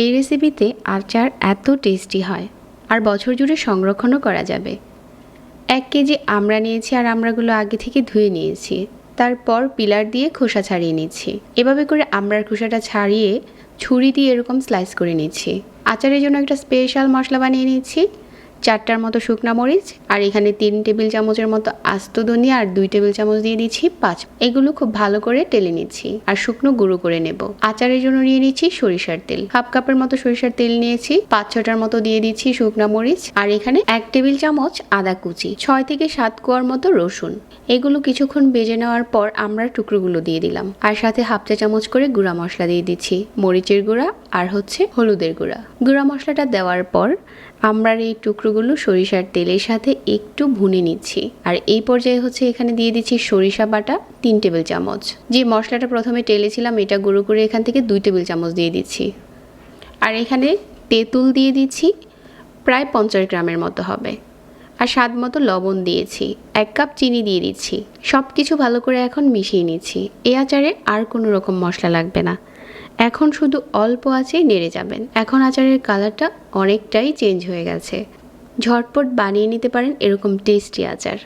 এই রেসিপিতে আচার এত টেস্টি হয়, আর বছর জুড়ে সংরক্ষণও করা যাবে। এক কেজি আমরা নিয়েছি আর আমরাগুলো আগে থেকে ধুয়ে নিয়েছি, তারপর পিলার দিয়ে খোসা ছাড়িয়ে নিচ্ছি। এভাবে করে আমড়ার খোসাটা ছাড়িয়ে ছুরি দিয়ে এরকম স্লাইস করে নিচ্ছি। আচারের জন্য একটা স্পেশাল মশলা বানিয়ে নিচ্ছি। চারটার মতো শুকনা মরিচ আর এখানে তিন টেবিল চামচের মতো আস্ত ধনিয়া আর দুই টেবিল চামচ দিয়ে দিচ্ছি পাঁচ এগুলো খুব ভালো করে টেলে নিচ্ছি আর শুকনো গুঁড়ো করে নেব। আচারের জন্য নিয়ে নিচ্ছি সরিষার তেল। হাফ কাপের মতো সরিষার তেল নিয়েছি, পাঁচ ছটার মতো দিয়ে দিচ্ছি শুকনা মরিচ আর এখানে এক টেবিল চামচ আদা কুচি, ছয় থেকে সাত কোয়ার মতো রসুন। এগুলো কিছুক্ষণ বেজে নেওয়ার পর আমরা টুকরোগুলো দিয়ে দিলাম আর সাথে হাফ চা চামচ করে গুঁড়া মশলা দিয়ে দিচ্ছি, মরিচের গুঁড়া আর হচ্ছে হলুদের গুঁড়া। গুঁড়া মশলাটা দেওয়ার পর আমরা এই টুকরোগুলো সরিষার তেলের সাথে একটু ভুনে নিচ্ছি। আর এই পর্যায়ে হচ্ছে এখানে দিয়ে দিচ্ছি সরিষা বাটা তিন টেবিল চামচ। যে মশলাটা প্রথমে টেলেছিলাম এটা গুঁড়ো করে এখান থেকে দুই টেবিল চামচ দিয়ে দিচ্ছি। আর এখানে তেঁতুল দিয়ে দিচ্ছি, প্রায় পঞ্চাশ গ্রামের মতো হবে। আর স্বাদ মতো লবণ দিয়েছি, এক কাপ চিনি দিয়ে দিচ্ছি। সব কিছু ভালো করে এখন মিশিয়ে নিচ্ছি। এই আচারে আর কোনো রকম মশলা লাগবে না। এখন শুধু অল্প আঁচেই নেড়ে যাবেন। এখন আচারের কালারটা অনেকটাই চেঞ্জ হয়ে গেছে। ঝটপট বানিয়ে নিতে পারেন এরকম টেস্টি আচার।